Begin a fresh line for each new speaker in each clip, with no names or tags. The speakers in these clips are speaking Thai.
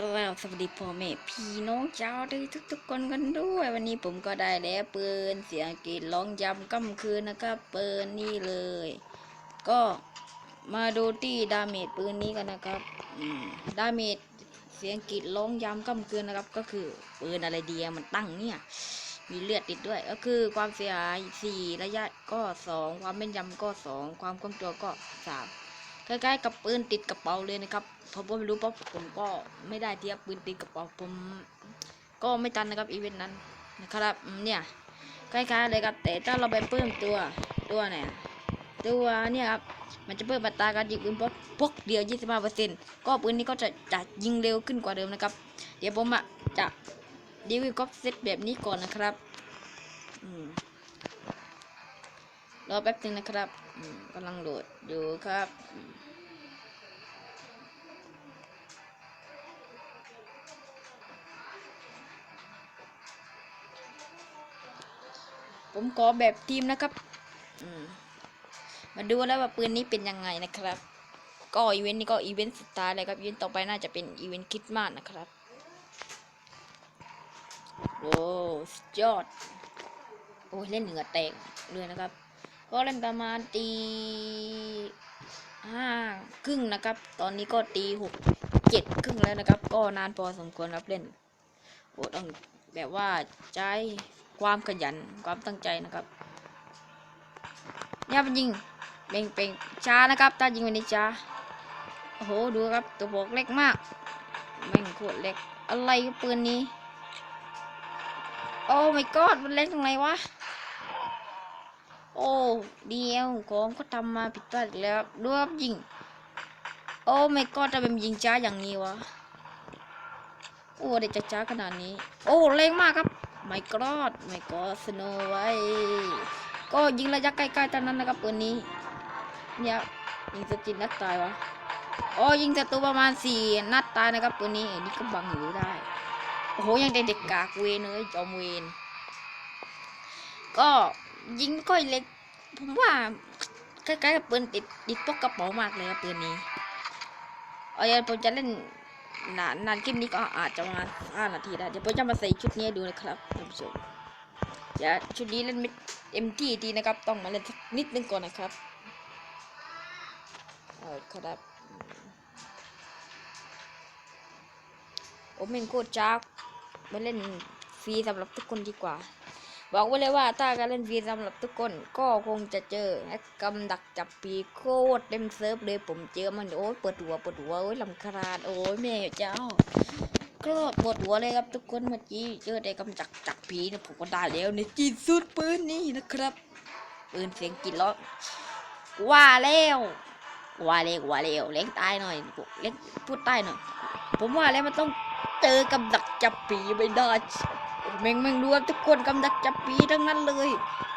กราบสวัสดีพ่อแม่พี่น้องชาวทุกทุกๆคนกันด้วย วันนี้ผมก็ได้แล้วปืนเสียงกรีดร้องยำก้ำคืนนะครับปืนนี่เลย ก็มาดูที่ดาเมจปืนนี้กันนะครับดาเมจเสียงกรีดร้องยำก้ำคืนนะครับ ก็คือปืนอะไรเดียมันตั้งเนี่ยมีเลือดติดด้วย ก็คือความเสียหาย4ระยะก็ 2 ความเม่นยำก็ 2 ความคล่องตัวก็ 3 ใกล้ๆกับปืนติดกระเป๋าเลยนะครับผมก็ไม่รู้เพราะผมก็ไม่ได้เทียบปืนติดกระเป๋าผมก็ไม่ตันนะครับอีเวนต์นั้นนะครับเนี่ยใกล้ๆเลยครับแต่ถ้าเราไปเพิ่มตัวตัวไหนตัวเนี่ยครับมันจะเพิ่มอัตราการยิงปืนพกเดียว 25%ก็ปืนนี้ก็จะจะยิงเร็วขึ้นกว่าเดิมนะครับ เดี๋ยวผมอะจะดีวิวก็เซตแบบนี้ก่อนนะครับ อืม รอแป๊บนึงนะครับกำลังโหลดอยู่ครับอืมผมขอแบบทีมนะครับ มาดูแล้วว่าปืนนี้เป็นยังไงนะครับ ก็อีเวนต์นี้ก็อีเวนต์สุดท้ายเลยครับอีเวนต์ต่อไปน่าจะเป็นอีเวนต์คริดมาสนะครับ โอ้ยอด โอ้ยเล่นเหนือแตกเลยนะครับ ก็เล่นประมาณตีห้าครึ่งนะครับ ตอนนี้ก็ตีหกเจ็ดครึ่งแล้วนะครับ ก็นานพอสมควรครับเล่นโอ้ต้องแบบว่าใจความขยันความตั้งใจนะครับเนี่ยมันยิงเป่งเป่งช้านะครับ ถ้ายิงวันนี้ช้าโอ้โหดูครับตัวบอกเล็กมากแม่งโคตรเล็กอะไรกับปืนนี้ โอ้ my god มันเล็กตรงไหนวะ โอ้เดียวของก็ทำมาผิดพลาดอีกแล้วดูครับยิง โอ้ my god จะเป็นยิงช้าอย่างนี้วะโอ้เด็กจะช้าขนาดนี้ โอ้แรงมากครับไม่กรอดไม่กอสโนไว้ ก็ยิงระยะใกล้ๆเท่านั้นนะครับปืนนี้ เนี่ยยิงสตินนัดตายวะโอ้ยิงศัตรูประมาณสี่นัดตายนะครับปืนนี้นี่ก็บังอยู่ได้โอ้โหยังเด็กๆกากเวนเลยจอมเวนก็ยิงไม่ค่อยเล็ก ผมว่าคล้ายๆกับปืนติดติดพวกกระเป๋ามากเลยครับปืนนี้เอาเดี๋ยวผมจะเล่นนานนานคลิปนี้ก็อาจจะประมาณห้านาทีได้เดี๋ยวผมจะมาใส่ชุดนี้ดูนะครับท่านผู้ชมเดี๋ยวชุดนี้เล่นไม่เอ็มที่ทีนะครับ ต้องมาเล่นสักนิดนึงก่อนนะครับเออครับโอเมนโคตรจ้ามาเล่นฟรีสำหรับทุกคนดีกว่า บอกไว้เลยว่าถ้าการเล่นฟรีสำหรับทุกคนก็คงจะเจอแอคกำดักจับปีโคตรเต็มเซิร์ฟเลยผมเจอมันโอ้ยปวดหัวปวดหัวโอ้ยลำคาญโอ้ยแม่เจ้าก็ปวดหัวเลยครับทุกคนเมื่อกี้เจอได้กำจักจับผีเนี่ยผมก็ได้แล้วในจีนสุดปืนนี่นะครับปืนเสียงกินล้อว่าแล้วว่าแล้วว่าแล้วเล็กตายหน่อยเล็กพูดใต้หน่อย ผมว่าแล้วมันต้องเจอกำดักจับผีไม่ได้ แม่งแม่งดูครับทุกคนกำดักจับปีทั้งนั้นเลย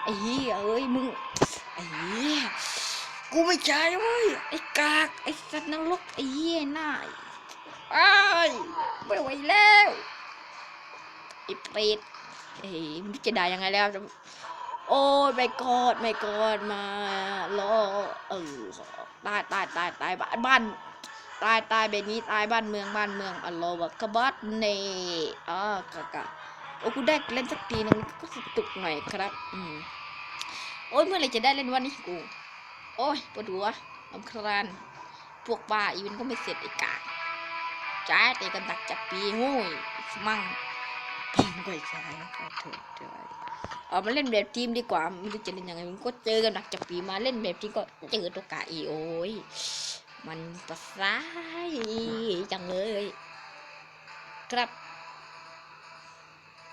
ไอ้เหี้ยเอ้ยมึงไอ้เหี้ยกูไม่ใช่เว้ยไอ้กากไอ้สัตว์นรกไอ้เหี้ยหน้าไอ้ไม่ไหวแล้วไอ้เป็ดเอ้ยมึงจะได้ยังไงแล้วโอ้ยไม่กอดไม่กอดมารอเออตายตายตายตายบ้านบ้านตายตายแบบนี้ตายบ้านเมืองบ้านเมืองอัลลอฮฺวะกบัดเนอ่ากะกะ โอ้กูได้เล่นสักทีนึงก็สตุกหน่อยครับ อืมโอ้ยเมื่อไรจะได้เล่นวันนี้กู โอ้ยปวดหัวลำครานพวกบ้าอีเวนก็ไม่เสร็จอ้กากจ้าแต่กันดักจับปีงูยสมั่งผมก็ใช่ขอโทษด้วยเอามาเล่นแบบทีมดีกว่าไม่รู้จะเล่นยังไงมันก็เจอกันดักจับปีมาเล่นแบบทีมก็เจอตัวกาอีโอ้ยมันประสายจังเลย ครับ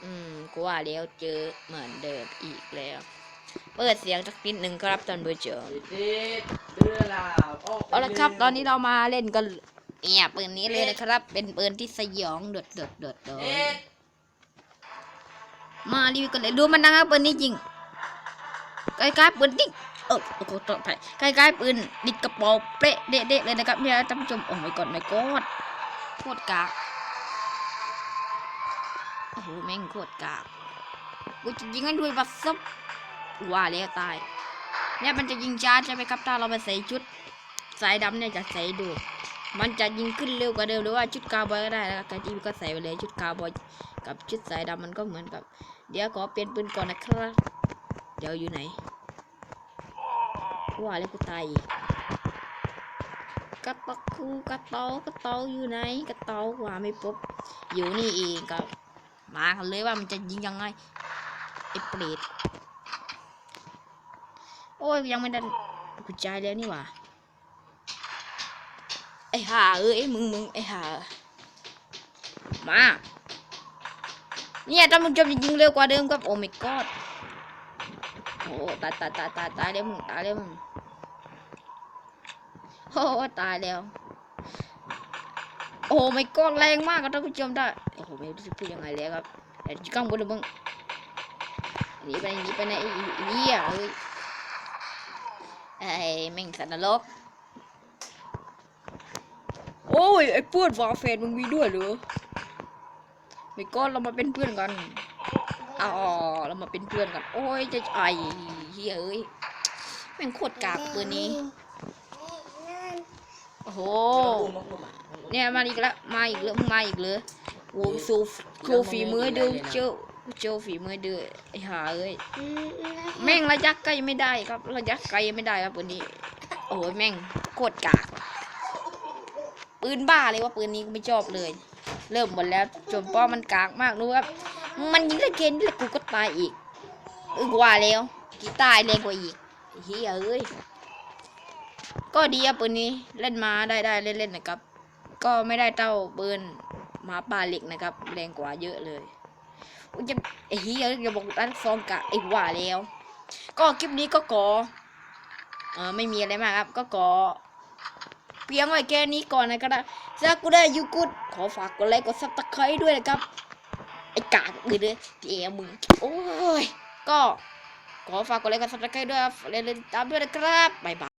อืมกูว่าแล้วเจอเหมือนเดิมอีกแล้ว เปิดเสียงสักนิดหนึ่งครับท่านผู้ชม
ติดเรือลาวออ
เอาละครับ ตอนนี้เรามาเล่นกันเนี่ยปืนนี้เลยนะครับ เป็นปืนที่สยองเดือดเดือดเดือดเดือ
ด
มารีวิวกันเลยดูมันนะครับปืนนี้จริงใกล้ๆปืนดิเออโอ้โหต่อไปใกล้ๆปืนดิดกระเป๋าเป๊ะเด็ดเลยนะครับเนี่ยท่านผู้ชมโอ้ไม่กดไม่กดโคตรกาก โอ้โหแม่งโคตรกากกูจะยิงให้ด้วยบัตซับว่าแล้วตาย เนี่ยมันจะยิงช้าใช่ไหมครับถ้าเราไปใส่ชุดสายดำเนี่ยจะใส่ดูมันจะยิงขึ้นเร็วกว่าเดิมหรือว่าชุดกาวบอยก็ได้นะครับการที่ก็ใส่ไปเลยชุดกาวบอยกับชุดสายดำมันก็เหมือนกับ เดี๋ยวขอเปลี่ยนปืนก่อนนะครับ เดี๋ยวอยู่ไหนว่าแล้วกูตายอีกกระตอกคูกระเตากระเตาอยู่ไหนกระเตาว่าไม่พบอยู่นี่เองครับ มากันเลยว่ามันจะยิงยังไงไอ้เปรตโอ้ยยังไม่ได้กูใจายแล้วนี่หว่าไอ้ห่าเอ้ยมึงมึงไอ้ห่ามาเนี่ยถ้ามึงจะยิงเร็วกว่าเดิมครับโอ้ my god โอ้ตายตายตายตายตายแล้วมึงตายแล้วมึงโอ้ตายแล้ว โอ้ my god แรงมากครับท่านผู้ชมได้ โอ้โหไม่รู้จะพูดยังไงแล้วครับแต่ข้างบนเลยมึงหนีไปหนีไปไหนเหี้ยเอ้ยไอ้แม่งสัตว์นรกโอ้ยไอ้เพื่อนวาเฟนมึงมีด้วยเหรอไม่ก็เรามาเป็นเพื่อนกันอ๋อเรามาเป็นเพื่อนกัน โอ้ยจะไอเฮ้ยเอ้ยแม่งโคตรกากปืนนี้โอ้โห เนี่ยมาอีกแล้วมาอีกแล้วมาอีกเลยโอ้โซโชว์ฝีมือให้ดูเจ้าโชว์ฝีมือให้ดูไอ้ห่าเอ้ยแม่งระยะไกลไม่ได้ครับระยะไกลไม่ได้ครับปืนนี้ โอ้ยแม่งโคตรกากปืนบ้าเลยว่าปืนนี้กูไม่ชอบเลย เริ่มหมดแล้วจนป้อมันกากมากรู้ครับมันยิงได้เกณฑ์แล้วกูก็ตายอีกออกูว่าแล้วกีตายแรงกว่าอีกเฮียเอ้ยก็ดีอะปืนนี้เล่นมาได้ได้เล่นเล่นนะครับ ก็ไม่ได้เท่าปืนหมาป่าเหล็กนะครับ แรงกว่าเยอะเลยอุ๊ยจะไอ้เฮียอย่าบอกด้านฟองกะไอ้ว่าแล้ว ก็คลิปนี้ก็ขอเออไม่มีอะไรมากครับ ก็ขอเพียงไว้แค่นี้ก่อนนะครับถ้ากูได้ยูกุดขอฝากกดไลค์กดซับสไครต์ด้วยนะครับ ไอ้กากอื่นเลยเดี๋ยวมึงโอ้ย ก็ขอฝากกดไลค์กดซับสไครต์ด้วยเล่นๆตามด้วยนะครับบ๊ายบาย